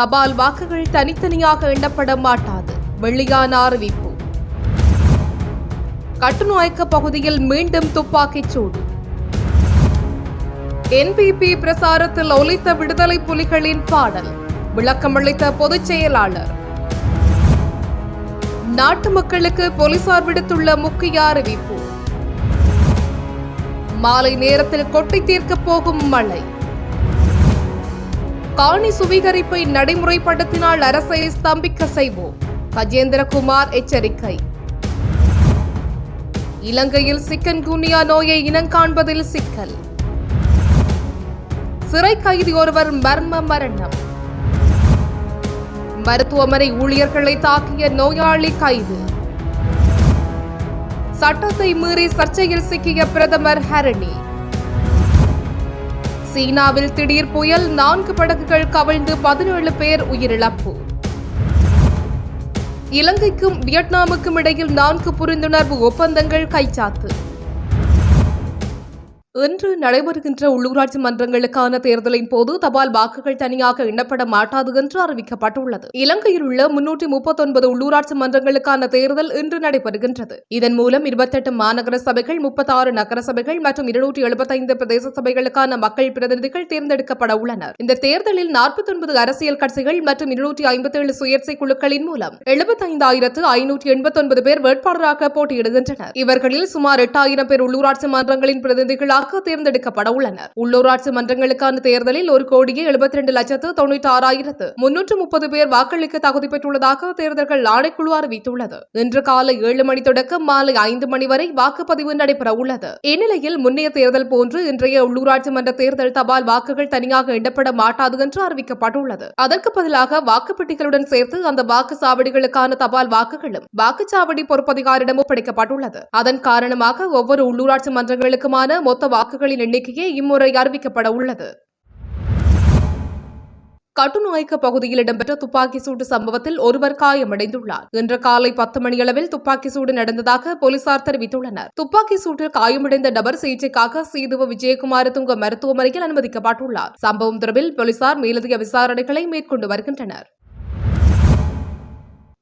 தபால் வாக்குகள் தனித்தனியாக எண்ணப்பட மாட்டாது. வெளியான அறிவிப்பு. கட்டுநாயக்க பகுதியில் மீண்டும் துப்பாக்கிச் சூடு. என்பிபி பிரசாரத்தில் ஒலித்த விடுதலை புலிகளின் பாடல். விளக்கமளித்த பொதுச் செயலாளர். நாட்டு மக்களுக்கு போலீசார் விடுத்துள்ள முக்கிய அறிவிப்பு. மாலை நேரத்தில் கொட்டி தீர்க்கப் போகும் மழை. காணி சுவீகரிப்பை நடைமுறைப்படுத்தினால் அரசை ஸ்தம்பிக்க செய்வோம். கஜேந்திரகுமார் எச்சரிக்கை. இலங்கையில் சிக்கன் குனியா நோயை இனங்காண்பதில் சிக்கல். சிறை கைதி ஒருவர் மர்ம மரணம். மருத்துவமனை ஊழியர்களை தாக்கிய நோயாளி கைது. சட்டத்தை மீறி சர்ச்சையில் சிக்கிய பிரதமர் ஹரணி. சீனாவில் திடீர் புயல் நான்கு படகுகள் கவிழ்ந்து பதினேழு பேர் உயிரிழப்பு. இலங்கைக்கும் வியட்நாமுக்கும் இடையில் நான்கு புரிந்துணர்வு ஒப்பந்தங்கள் கைச்சாத்து. இன்று நடைபெறுகின்ற உள்ளூராட்சி மன்றங்களுக்கான தேர்தலின் போது தபால் வாக்குகள் தனியாக எண்ணப்பட மாட்டாது என்று அறிவிக்கப்பட்டுள்ளது. இலங்கையில் உள்ள முன்னூற்றி முப்பத்தொன்பது உள்ளூராட்சி மன்றங்களுக்கான தேர்தல் இன்று நடைபெறுகின்றது. இதன் மூலம் இருபத்தெட்டு மாநகர சபைகள் முப்பத்தாறு நகர சபைகள் மற்றும் இருநூற்றி எழுபத்தைந்து பிரதேச சபைகளுக்கான மக்கள் பிரதிநிதிகள் தேர்ந்தெடுக்கப்பட உள்ளனர். இந்த தேர்தலில் நாற்பத்தி ஒன்பது அரசியல் கட்சிகள் மற்றும் இருநூற்றி ஐம்பத்தேழு சுயேட்சை குழுக்களின் மூலம் எழுபத்தைந்தாயிரத்து ஐநூற்றி எண்பத்தொன்பது பேர் வேட்பாளராக போட்டியிடுகின்றனர். இவர்களில் சுமார் எட்டாயிரம் பேர் உள்ளூராட்சி மன்றங்களின் பிரதிநிதிகளாக தேர்ந்தெடுக்கப்பட உள்ளனர் உள்ளூராட்சி மன்றங்களுக்கான தேர்தலில் ஒரு கோடியே எழுபத்தி ரெண்டு லட்சத்து தொண்ணூற்றி ஆறாயிரத்து முன்னூற்று முப்பது பேர் வாக்களிக்க தகுதி பெற்றுள்ளதாக தேர்தல்கள் ஆணைக்குழு அறிவித்துள்ளது. இன்று காலை ஏழு மணி தொடக்கம் மாலை ஐந்து மணி வரை வாக்குப்பதிவு நடைபெற உள்ளது இந்நிலையில் முன்னைய தேர்தல் போன்று இன்றைய உள்ளூராட்சி மன்ற தேர்தல் தபால் வாக்குகள் தனியாக எண்ணப்பட மாட்டாது என்று அறிவிக்கப்பட்டுள்ளது. அதற்கு பதிலாக வாக்குப்பெட்டிகளுடன் சேர்த்து அந்த வாக்கு சாவடிகளுக்கான தபால் வாக்குகளும் வாக்குச்சாவடி பொறுப்பதிகாரிடம் ஒப்படைக்கப்பட்டுள்ளது. அதன் காரணமாக ஒவ்வொரு உள்ளூராட்சி மன்றங்களுக்குமான மொத்த வாக்குகளின் எண்ணிக்கையே இம்முறை அறிவிக்கப்பட உள்ளது. கட்டுநாயக்க பகுதியில் இடம்பெற்ற துப்பாக்கி சூடு சம்பவத்தில் ஒருவர் காயமடைந்துள்ளார். இன்று காலை பத்து மணியளவில் துப்பாக்கி சூடு நடந்ததாக போலீசார் தெரிவித்துள்ளனர். துப்பாக்கி சூட்டில் காயமடைந்த நபர் சிகிச்சைக்காக சீதுவ விஜயகுமார் துங்க மருத்துவமனையில் அனுமதிக்கப்பட்டுள்ளார். சம்பவம் தொடர்பில் போலீசார் மேலதிக விசாரணைகளை மேற்கொண்டு வருகின்றனர்.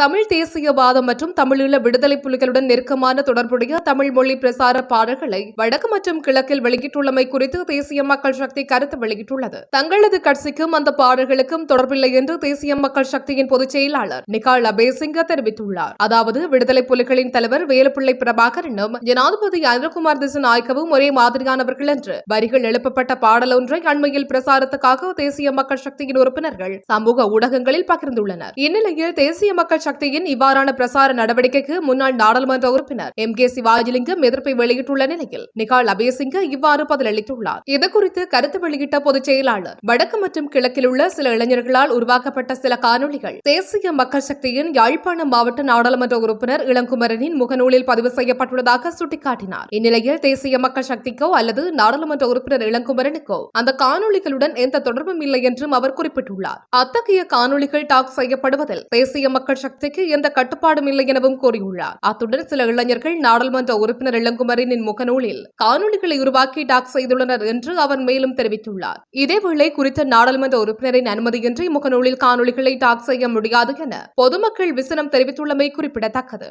தமிழ் தேசியவாதம் மற்றும் தமிழீழ விடுதலை புலிகளுடன் நெருக்கமான தொடர்புடைய தமிழ் மொழி பிரசார பாடல்களை வடக்கு மற்றும் கிழக்கில் வெளியிட்டுள்ளமை குறித்து தேசிய மக்கள் சக்தி கருத்து வெளியிட்டுள்ளது. தங்களது கட்சிக்கும் அந்த பாடல்களுக்கும் தொடர்பில்லை என்று தேசிய மக்கள் சக்தியின் பொதுச் செயலாளர் நிகால் அபேசிங்க தெரிவித்துள்ளார். அதாவது விடுதலை புலிகளின் தலைவர் வேலுப்பிள்ளை பிரபாகரனும் ஜனாதிபதி அனில்குமார் திசுநாயக்கவும் ஒரே மாதிரியானவர்கள் என்று வரிகள் எழுப்பப்பட்ட பாடல் ஒன்றை அண்மையில் பிரசாரத்துக்காக தேசிய மக்கள் சக்தியின் உறுப்பினர்கள் சமூக ஊடகங்களில் பகிர்ந்துள்ளனர். இந்நிலையில் தேசிய மக்கள் சக்தியின் இவ்வாறான பிரசார நடவடிக்கைக்கு முன்னாள் நாடாளுமன்ற உறுப்பினர் எம் கே சிவாஜிலிங்கம் எதிர்ப்பை வெளியிட்டுள்ள நிலையில் நிகால் அபேசிங்க இவ்வாறு பதிலளித்துள்ளார். இதுகுறித்து கருத்து வெளியிட்ட பொதுச் செயலாளர் வடக்கு மற்றும் கிழக்கில் உள்ள சில இளைஞர்களால் உருவாக்கப்பட்ட சில காணொளிகள். தேசிய மக்கள் சக்தியின் யாழ்ப்பாணம் மாவட்ட நாடாளுமன்ற உறுப்பினர் இளங்குமரனின் முகநூலில் பதிவு செய்யப்பட்டுள்ளதாக சுட்டிக்காட்டினார். இந்நிலையில் தேசிய மக்கள் சக்திக்கோ அல்லது நாடாளுமன்ற உறுப்பினர் இளங்குமரனுக்கோ அந்த காணொளிகளுடன் எந்த தொடர்பும் இல்லை என்றும் அவர் குறிப்பிட்டுள்ளார். அத்தகைய காணொளிகள் டாக் செய்யப்படுவதில் தேசிய மக்கள் சக்தி சக்திக்கு எந்த கட்டுப்பாடும் இல்லை எனவும் கூறியுள்ளார். அத்துடன் சில இளைஞர்கள் நாடாளுமன்ற உறுப்பினர் இளங்குமரனின் முகநூலில் காணொளிகளை உருவாக்கி டாக் செய்துள்ளனர் என்று அவர் மேலும் தெரிவித்துள்ளார். இதேவேளை குறித்த நாடாளுமன்ற உறுப்பினரின் அனுமதியின்றி முகநூலில் காணொளிகளை டாக் செய்ய முடியாது என பொதுமக்கள் விசனம் தெரிவித்துள்ளமை குறிப்பிடத்தக்கது.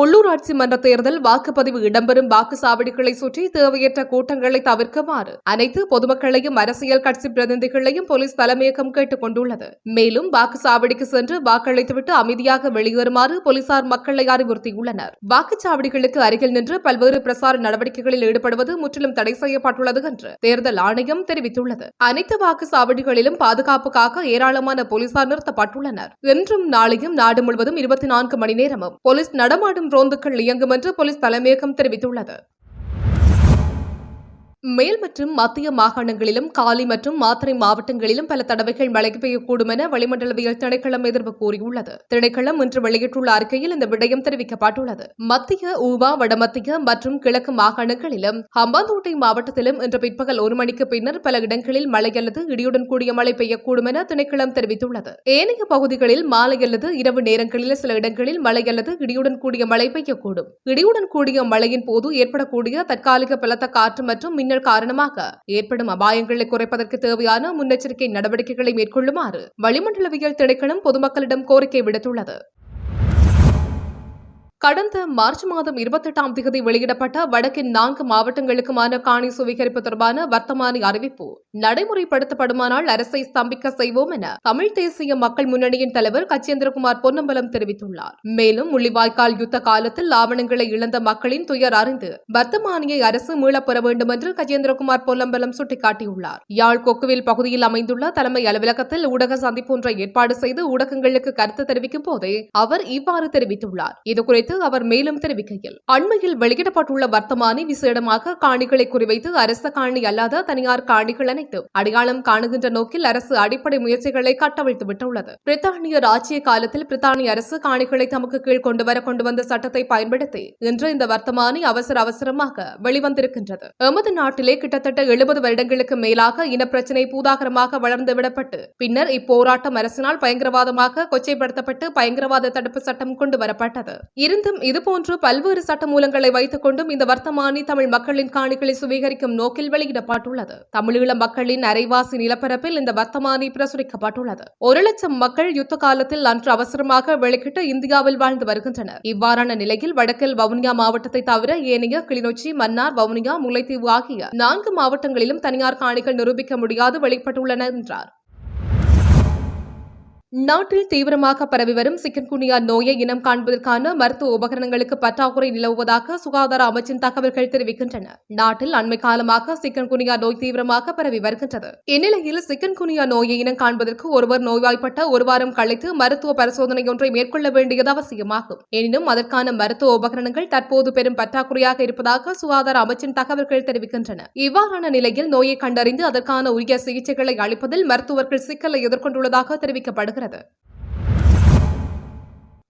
உள்ளூராட்சி மன்ற தேர்தல் வாக்குப்பதிவு இடம்பெறும் வாக்குச்சாவடிகளை சுற்றி தேவையற்ற கூட்டங்களை தவிர்க்குமாறு அனைத்து பொதுமக்களையும் அரசியல் கட்சி பிரதிநிதிகளையும் போலீஸ் தலைமையகம் கேட்டுக் கொண்டுள்ளது. மேலும் வாக்குச்சாவடிக்கு சென்று வாக்களித்துவிட்டு அமைதியாக வெளியேறுமாறு போலீசார் மக்களை அறிவுறுத்தியுள்ளனர். வாக்குச்சாவடிகளுக்கு அருகில் நின்று பல்வேறு பிரசார நடவடிக்கைகளில் ஈடுபடுவது முற்றிலும் தடை செய்யப்பட்டுள்ளது என்று தேர்தல் ஆணையம் தெரிவித்துள்ளது. அனைத்து வாக்குச்சாவடிகளிலும் பாதுகாப்புக்காக ஏராளமான போலீசார் நிறுத்தப்பட்டுள்ளனர். இன்றும் நாளையும் நாடு முழுவதும் இருபத்தி நான்கு மணி நேரமும் போலீஸ் நடமாடும் ரோந்துக்கள் இயங்கும் என்று போலீஸ் தலைமையகம் தெரிவித்துள்ளது. மேல் மற்றும் மத்திய மாகாணங்களிலும் காலி மற்றும் மாத்தறை மாவட்டங்களிலும் பல தடவைகள் மழை பெய்யக்கூடும் என வளிமண்டலவியல் திணைக்களம் எதிர்ப்பு கூறியுள்ளது. திணைக்களம் இன்று வெளியிட்டுள்ள அறிக்கையில் இந்த விடயம் தெரிவிக்கப்பட்டுள்ளது. மத்திய ஊவா வடமத்திய மற்றும் கிழக்கு மாகாணங்களிலும் ஹம்பாந்தோட்டை மாவட்டத்திலும் இன்று பிற்பகல் ஒரு மணிக்கு பின்னர் பல இடங்களில் மழை அல்லது இடியுடன் கூடிய மழை பெய்யக்கூடும் என திணைக்களம் தெரிவித்துள்ளது. ஏனைய பகுதிகளில் மாலை அல்லது இரவு நேரங்களில் சில இடங்களில் மழை அல்லது இடியுடன் கூடிய மழை பெய்யக்கூடும். இடியுடன் கூடிய மழையின் போது ஏற்படக்கூடிய தற்காலிக பலத்த காற்று மற்றும் மின்னல் மின்னல் காரணமாக ஏற்படும் அபாயங்களை குறைப்பதற்கு தேவையான முன்னெச்சரிக்கை நடவடிக்கைகளை மேற்கொள்ளுமாறு வளிமண்டலவியல் திணைக்களம் பொதுமக்களிடம் கோரிக்கை விடுத்துள்ளது. கடந்த மார்ச் மாதம் இருபத்தெட்டாம் தேதி வெளியிடப்பட்ட வடக்கின் நான்கு மாவட்டங்களுக்குமான காணி சுவீகரிப்பு தொடர்பான வர்த்தமானி அறிவிப்பு நடைமுறைப்படுத்தப்படுமானால் அரசை ஸ்தம்பிக்க செய்வோம் என தமிழ் தேசிய மக்கள் முன்னணியின் தலைவர் கச்சேந்திரகுமார் பொன்னம்பலம் தெரிவித்துள்ளார். மேலும் முள்ளிவாய்க்கால் யுத்த காலத்தில் ஆவணங்களை இழந்த மக்களின் துயர் அறிந்து வர்த்தமானியை அரசு மீளப் பெற வேண்டும் என்று கஜேந்திரகுமார் பொன்னம்பலம் சுட்டிக்காட்டியுள்ளார். யாழ் கொக்குவில் பகுதியில் அமைந்துள்ள தலைமை அலுவலகத்தில் ஊடக சந்திப்பு ஒன்றை ஏற்பாடு செய்து ஊடகங்களுக்கு கருத்து தெரிவிக்கும் போதே அவர் இவ்வாறு தெரிவித்துள்ளார். இதுகுறித்து அவர் மேலும் தெரிவிக்கையில் அண்மையில் வெளியிடப்பட்டுள்ள வர்த்தமானி விசேடமாக காணிகளை குறிவைத்து அரச காணி அல்லாத தனியார் காணிகள் அனைத்தும் அடையாளம் காணுகின்ற நோக்கில் அரசு அடிப்படை முயற்சிகளை கட்டவிழ்த்து விட்டுள்ளது. பிரித்தானிய ராஜ்ய காலத்தில் பிரித்தானிய அரசு காணிகளை தமக்கு கீழ் கொண்டு வர கொண்டு வந்த சட்டத்தை பயன்படுத்தி இன்று இந்த வர்த்தமானி அவசர அவசரமாக வெளிவந்திருக்கின்றது. எமது நாட்டிலே கிட்டத்தட்ட எழுபது வருடங்களுக்கு மேலாக இனப்பிரச்சினை பூதாகரமாக வளர்ந்து விடப்பட்டு பின்னர் இப்போராட்டம் அரசினால் பயங்கரவாதமாக கொச்சைப்படுத்தப்பட்டு பயங்கரவாத தடுப்பு சட்டம் கொண்டு வரப்பட்டது. இருந்த மீண்டும் இதுபோன்று பல்வேறு சட்டமூலங்களை வைத்துக் கொண்டும் இந்த வர்த்தமானி தமிழ் மக்களின் காணிகளை சுவீகரிக்கும் நோக்கில் வெளியிடப்பட்டுள்ளது. தமிழீழ மக்களின் அரைவாசி நிலப்பரப்பில் இந்த வர்த்தமானி பிரசுரிக்கப்பட்டுள்ளது. ஒரு லட்சம் மக்கள் யுத்த காலத்தில் அன்று அவசரமாக வெளிக்கிட்டு இந்தியாவில் வாழ்ந்து வருகின்றனர். இவ்வாறான நிலையில் வடக்கில் வவுனியா மாவட்டத்தை தவிர ஏனைய கிளிநொச்சி மன்னார் வவுனியா முல்லைத்தீவு ஆகிய நான்கு மாவட்டங்களிலும் தனியார் காணிகள் நிரூபிக்க முடியாது வெளிப்பட்டுள்ளன என்றார். நாட்டில் தீவிரமாக பரவி வரும் சிக்கன்குனியா நோயை இனம் காண்பதற்கான மருத்துவ உபகரணங்களுக்கு பற்றாக்குறை நிலவுவதாக சுகாதார அமைச்சின் தகவல்கள் தெரிவிக்கின்றன. நாட்டில் அண்மை காலமாக சிக்கன்குனியா நோய் தீவிரமாக பரவி வருகின்றது. இந்நிலையில் சிக்கன்குனியா நோயை இனம் காண்பதற்கு ஒருவர் நோய்வாய்ப்பட்ட ஒரு வாரம் கழித்து மருத்துவ பரிசோதனை ஒன்றை மேற்கொள்ள வேண்டியது அவசியமாகும். எனினும் அதற்கான மருத்துவ உபகரணங்கள் தற்போது பெரும் பற்றாக்குறையாக இருப்பதாக சுகாதார அமைச்சின் தகவல்கள் தெரிவிக்கின்றன. இவ்வாறான நிலையில் நோயை கண்டறிந்து அதற்கான உரிய சிகிச்சைகளை அளிப்பதில் மருத்துவர்கள் சிக்கலை எதிர்கொண்டுள்ளதாக தெரிவிக்கப்படுகிறது. brother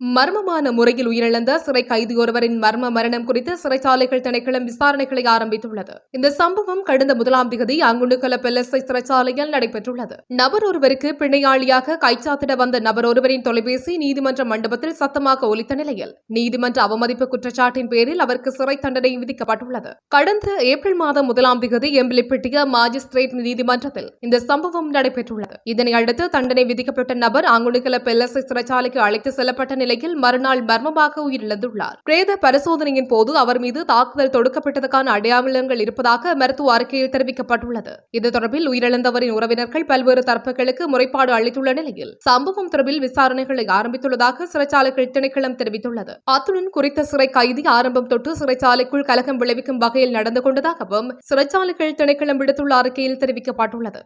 மர்மமான முறையில் உயிரிழந்த சிறை கைதி ஒருவரின் மர்ம மரணம் குறித்து சிறைச்சாலைகள் திணைக்களம் விசாரணைகளை ஆரம்பித்துள்ளது. இந்த சம்பவம் கடந்த முதலாம் திகதி அங்குண்டுக்கல பெல்லசை சிறைச்சாலையில் நடைபெற்றுள்ளது. நபர் ஒருவருக்கு பிணையாளியாக கைச்சாத்திட வந்த நபர் ஒருவரின் தொலைபேசி நீதிமன்ற மண்டபத்தில் சத்தமாக ஒலித்த நிலையில் நீதிமன்ற அவமதிப்பு குற்றச்சாட்டின் பேரில் அவருக்கு சிறை தண்டனை விதிக்கப்பட்டுள்ளது. கடந்த ஏப்ரல் மாதம் முதலாம் திகதி எம்பிலிப்பிட்டிய மாஜிஸ்திரேட் நீதிமன்றத்தில் இந்த சம்பவம் நடைபெற்றுள்ளது. இதனை அடுத்து தண்டனை விதிக்கப்பட்ட நபர் அங்குண்டுக்கல பெல்லசை சிறைச்சாலைக்கு அழைத்து செல்லப்பட்ட நிலையில் மறுநாள் மர்மமாக உயிரிழந்துள்ளார். பிரேத பரிசோதனையின் போது அவர் மீது தாக்குதல் தொடுக்கப்பட்டதற்கான அடையாளங்கள் இருப்பதாக மருத்துவ அறிக்கையில் தெரிவிக்கப்பட்டுள்ளது. இது தொடர்பில் உயிரிழந்தவரின் உறவினர்கள் பல்வேறு தரப்புகளுக்கு முறைப்பாடு அளித்துள்ள நிலையில் சம்பவம் தொடர்பில் விசாரணைகளை ஆரம்பித்துள்ளதாக சிறைச்சாலைகள் திணைக்களம் தெரிவித்துள்ளது. அத்துடன் குறித்த சிறை கைதி ஆரம்பம் தொட்டு சிறைச்சாலைக்குள் கலகம் விளைவிக்கும் வகையில் நடந்து கொண்டதாகவும் சிறைச்சாலைகள் திணைக்களம் விடுத்துள்ள அறிக்கையில் தெரிவிக்கப்பட்டுள்ளது.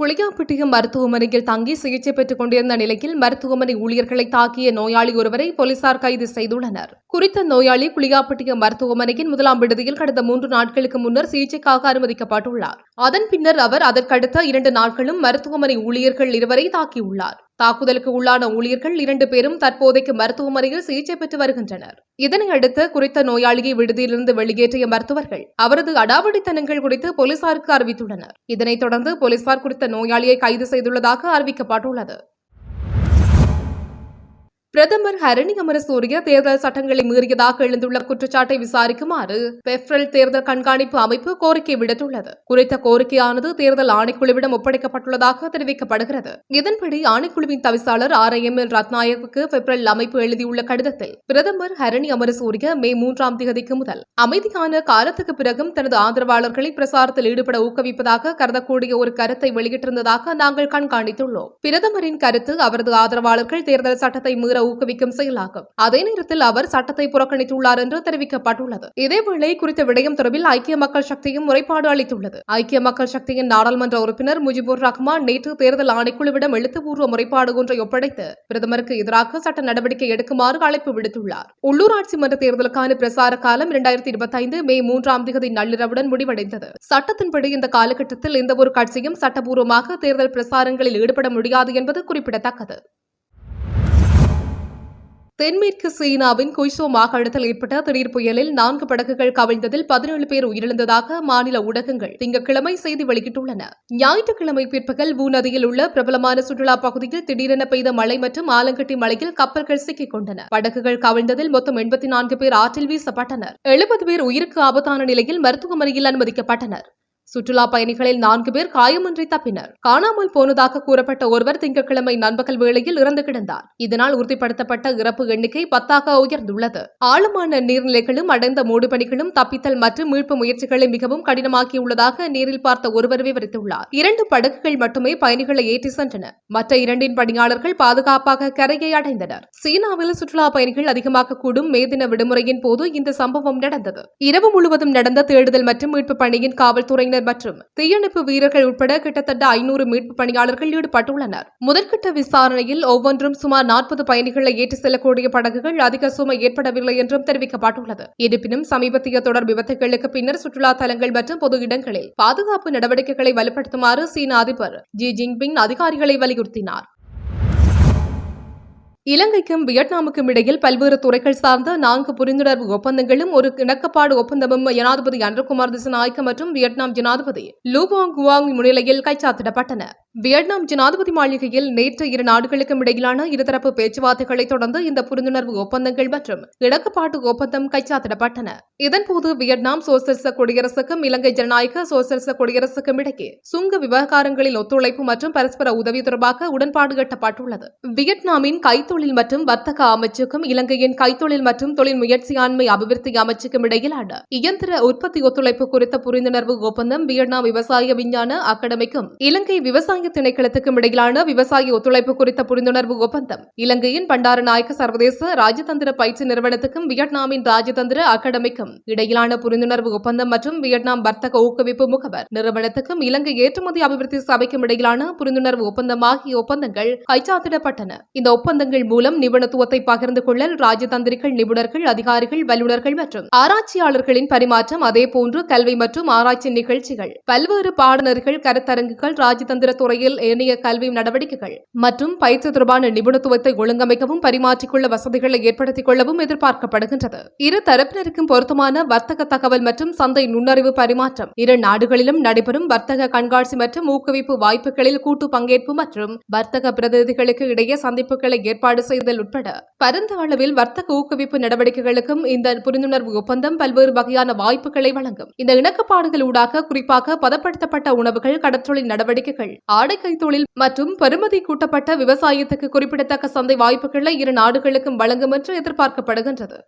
குளியாப்பட்டியம் மருத்துவமனையில் தங்கி சிகிச்சை பெற்றுக் கொண்டிருந்த நிலையில் மருத்துவமனை ஊழியர்களை தாக்கிய நோயாளி ஒருவரை போலீசார் கைது செய்துள்ளனர். குறித்த நோயாளி குளியாப்பட்டியம் மருத்துவமனையின் முதலாம் விடுதியில் கடந்த மூன்று நாட்களுக்கு முன்னர் சிகிச்சைக்காக அனுமதிக்கப்பட்டுள்ளார். அதன் பின்னர் அவர் அதற்கடுத்த இரண்டு நாட்களும் மருத்துவமனை ஊழியர்கள் இருவரை தாக்கியுள்ளார். தாக்குதலுக்கு உள்ளான ஊழியர்கள் இரண்டு பேரும் தற்போதைக்கு மருத்துவமனையில் சிகிச்சை பெற்று வருகின்றனர். இதனையடுத்து குறித்த நோயாளியை விடுதியிலிருந்து வெளியேற்றிய மருத்துவர்கள் அவரது அடாவடித்தனங்கள் குறித்து போலீசாருக்கு அறிவித்துள்ளனர். இதனைத் தொடர்ந்து போலீசார் குறித்த நோயாளியை கைது செய்துள்ளதாக அறிவிக்கப்பட்டுள்ளது. பிரதமர் ஹரணி அமரசூரிய தேர்தல் சட்டங்களை மீறியதாக எழுந்துள்ள குற்றச்சாட்டை விசாரிக்குமாறு பெப்ரல் தேர்தல் கண்காணிப்பு அமைப்பு கோரிக்கை விடுத்துள்ளது. குறித்த கோரிக்கையானது தேர்தல் ஆணைக்குழுவிடம் ஒப்படைக்கப்பட்டுள்ளதாக தெரிவிக்கப்படுகிறது. இதன்படி ஆணைக்குழுவின் தவிசாளர் R M L Rathnayake PAFFREL அமைப்பு எழுதியுள்ள கடிதத்தில் பிரதமர் ஹரணி அமரசூரிய மே மூன்றாம் தேதிக்கு முதல் அமைதியான காலத்துக்கு பிறகும் தனது ஆதரவாளர்களை பிரசாரத்தில் ஈடுபட ஊக்குவிப்பதாக கருதக்கூடிய ஒரு கருத்தை வெளியிட்டிருந்ததாக நாங்கள் கண்காணித்துள்ளோம். பிரதமரின் கருத்து அவரது ஆதரவாளர்கள் தேர்தல் சட்டத்தை மீற ஊக்குவிக்கும் செயலாகும் அதே நேரத்தில் அவர் சட்டத்தை புறக்கணித்துள்ளார் என்று தெரிவிக்கப்பட்டுள்ளது. இதேவேளை குறித்த விடயம் தொடர்பில் ஐக்கிய மக்கள் சக்தியும் முறைப்பாடு அளித்துள்ளது. ஐக்கிய மக்கள் சக்தியின் நாடாளுமன்ற உறுப்பினர் முஜிபுர் ரஹ்மான் நேற்று தேர்தல் ஆணைக்குழுவிடம் எழுத்துப்பூர்வ முறைப்பாடு ஒன்றை ஒப்படைத்து பிரதமருக்கு எதிராக சட்ட நடவடிக்கை எடுக்குமாறு அழைப்பு விடுத்துள்ளார். உள்ளூராட்சி மன்ற தேர்தலுக்கான பிரசார காலம் இரண்டாயிரத்தி இருபத்தைந்து மே மூன்றாம் தேதி நள்ளிரவுடன் முடிவடைந்தது. சட்டத்தின்படி இந்த காலகட்டத்தில் எந்தவொரு கட்சியும் சட்டபூர்வமாக தேர்தல் பிரசாரங்களில் ஈடுபட முடியாது என்பது குறிப்பிடத்தக்கது. தென்மேற்கு சீனாவின் குய்சோ மாகாணத்தில் ஏற்பட்ட திடீர் புயலில் நான்கு படகுகள் கவிழ்ந்ததில் பதினேழு பேர் உயிரிழந்ததாக மாநில ஊடகங்கள் திங்கட்கிழமை செய்தி வெளியிட்டுள்ளன. ஞாயிற்றுக்கிழமை பிற்பகல் ஊ நதியில் உள்ள பிரபலமான சுற்றுலா பகுதியில் திடீரென பெய்த மழை மற்றும் ஆலங்கட்டி மழையில் கப்பல்கள் சிக்கிக் கொண்டன. படகுகள் கவிழ்ந்ததில் மொத்தம் எண்பத்தி நான்கு பேர் ஆற்றில் வீசப்பட்டனர். எழுபது பேர் உயிருக்கு ஆபத்தான நிலையில் மருத்துவமனையில் அனுமதிக்கப்பட்டனர். சுற்றுலா பயணிகளில் நான்கு பேர் காயமின்றி தப்பினர். காணாமல் போனதாக கூறப்பட்ட ஒருவர் திங்கட்கிழமை நண்பகல் வேளையில் இறந்து கிடந்தார். இதனால் உறுதிப்படுத்தப்பட்ட இறப்பு எண்ணிக்கை பத்தாக உயர்ந்துள்ளது. ஆழமான நீர்நிலைகளும் அடைந்த மூடுபணிகளும் தப்பித்தல் மற்றும் மீட்பு முயற்சிகளை மிகவும் கடினமாக்கியுள்ளதாக நேரில் பார்த்த ஒருவர் விவரித்துள்ளார். இரண்டு படகுகள் மட்டுமே பயணிகளை ஏற்றி சென்றன. மற்ற இரண்டின் பணியாளர்கள் பாதுகாப்பாக கரையை அடைந்தனர். சீனாவில் சுற்றுலா பயணிகள் அதிகமாக கூடும் மே தின விடுமுறையின் போது இந்த சம்பவம் நடந்தது. இரவு முழுவதும் நடந்த தேடுதல் மற்றும் மீட்பு பணியின் காவல்துறையினர் மற்றும் தீயணைப்பு வீரர்கள் உட்பட கிட்டத்தட்ட ஐநூறு மீட்பு பணியாளர்கள் ஈடுபட்டுள்ளனர். முதற்கட்ட விசாரணையில் ஒவ்வொன்றும் சுமார் நாற்பது பயணிகளை ஏற்றிச் செல்லக்கூடிய படகுகள் அதிக சுமை ஏற்படவில்லை என்றும் தெரிவிக்கப்பட்டுள்ளது. இருப்பினும் சமீபத்திய தொடர் விபத்துகளுக்கு பின்னர் சுற்றுலா தலங்கள் மற்றும் பொது இடங்களில் பாதுகாப்பு நடவடிக்கைகளை வலுப்படுத்துமாறு சீன அதிபர் ஜி ஜின்பிங் அதிகாரிகளை வலியுறுத்தினார். இலங்கைக்கும் வியட்நாமுக்கும் இடையில் பல்வேறு துறைகள் சார்ந்த நான்கு புரிந்துணர்வு ஒப்பந்தங்களும் ஒரு இணக்கப்பாடு ஒப்பந்தமும் ஜனாதிபதி அன்றகுமார் திசநாயக்க மற்றும் வியட்நாம் ஜனாதிபதி லூவாங் குவாங் முன்னிலையில் கைச்சாத்திடப்பட்டன. வியட்நாம் ஜனாதிபதி மாளிகையில் நேற்று இரு நாடுகளுக்கும் இடையிலான இருதரப்பு பேச்சுவார்த்தைகளை தொடர்ந்து இந்த புரிந்துணர்வு ஒப்பந்தங்கள் மற்றும் இணக்கப்பாட்டு ஒப்பந்தம் கைச்சாத்திடப்பட்டன. இதன்போது வியட்நாம் சோசலிச குடியரசுக்கும் இலங்கை ஜனநாயக சோசியலிச குடியரசுக்கும் இடையே சுங்க விவகாரங்களில் ஒத்துழைப்பு மற்றும் பரஸ்பர உதவி தொடர்பாக உடன்பாடு எட்டப்பட்டுள்ளது வியட்நாமின் கைத்தொழில் கைத்தொழில் மற்றும் வர்த்தக அமைச்சுக்கும் இலங்கையின் கைத்தொழில் மற்றும் தொழில் முயற்சியாண்மை அபிவிருத்தி அமைச்சுக்கும் இடையிலான இயந்திர உற்பத்தி ஒத்துழைப்பு குறித்த புரிந்துணர்வு ஒப்பந்தம் வியட்நாம் விவசாய விஞ்ஞான அகாடமிக்கும் இலங்கை விவசாய திணைக்களத்துக்கும் இடையிலான விவசாய ஒத்துழைப்பு குறித்த புரிந்துணர்வு ஒப்பந்தம் இலங்கையின் பண்டாரநாயக்க சர்வதேச ராஜதந்திர பயிற்சி நிறுவனத்துக்கும் வியட்நாமின் ராஜதந்திர அகாடமிக்கும் இடையிலான புரிந்துணர்வு ஒப்பந்தம் மற்றும் வியட்நாம் வர்த்தக ஊக்குவிப்பு முகவர் நிறுவனத்துக்கும் இலங்கை ஏற்றுமதி அபிவிருத்தி சபைக்கும் இடையிலான புரிந்துணர்வு ஒப்பந்தம் ஆகிய ஒப்பந்தங்கள் கைச்சாத்திடப்பட்டன. இந்த ஒப்பந்தங்கள் மூலம் நிபுணத்துவத்தை பகிர்ந்து கொள்ளல் ராஜதந்திரிகள் நிபுணர்கள் அதிகாரிகள் வல்லுநர்கள் மற்றும் ஆராய்ச்சியாளர்களின் பரிமாற்றம் அதேபோன்று கல்வி மற்றும் ஆராய்ச்சி நிகழ்ச்சிகள். பல்வேறு பாடநர்கள் கருத்தரங்குகள் ராஜதந்திர துறையில் ஏனைய கல்வி நடவடிக்கைகள் மற்றும் பயிற்சி தொடர்பான நிபுணத்துவத்தை ஒழுங்கமைக்கவும் பரிமாற்றிக்கொள்ள வசதிகளை ஏற்படுத்திக் கொள்ளவும் எதிர்பார்க்கப்படுகின்றது. இரு தரப்பினருக்கும் பொருத்தமான வர்த்தக தகவல் மற்றும் சந்தை நுண்ணறிவு பரிமாற்றம். இரு நாடுகளிலும் நடைபெறும் வர்த்தக கண்காட்சி மற்றும் ஊக்குவிப்பு வாய்ப்புகளில் கூட்டு பங்கேற்பு மற்றும் வர்த்தக பிரதிநிதிகளுக்கு இடையே சந்திப்புகளை ஏற்பாடு ஏற்பாடு செய்தல் உட்பட பரந்த அளவில் வர்த்தக ஊக்குவிப்பு நடவடிக்கைகளுக்கும் இந்த புரிந்துணர்வு ஒப்பந்தம் பல்வேறு வகையான வாய்ப்புகளை வழங்கும். இந்த இணக்கப்பாடுகள் ஊடாக குறிப்பாக பதப்படுத்தப்பட்ட உணவுகள் கடற்றொழில் நடவடிக்கைகள் ஆடை கைத்தொழில் மற்றும் பெறுமதி கூட்டப்பட்ட விவசாயத்துக்கு குறிப்பிடத்தக்க சந்தை வாய்ப்புகளை இரு நாடுகளுக்கும் வழங்கும் என்று எதிர்பார்க்கப்படுகின்றது.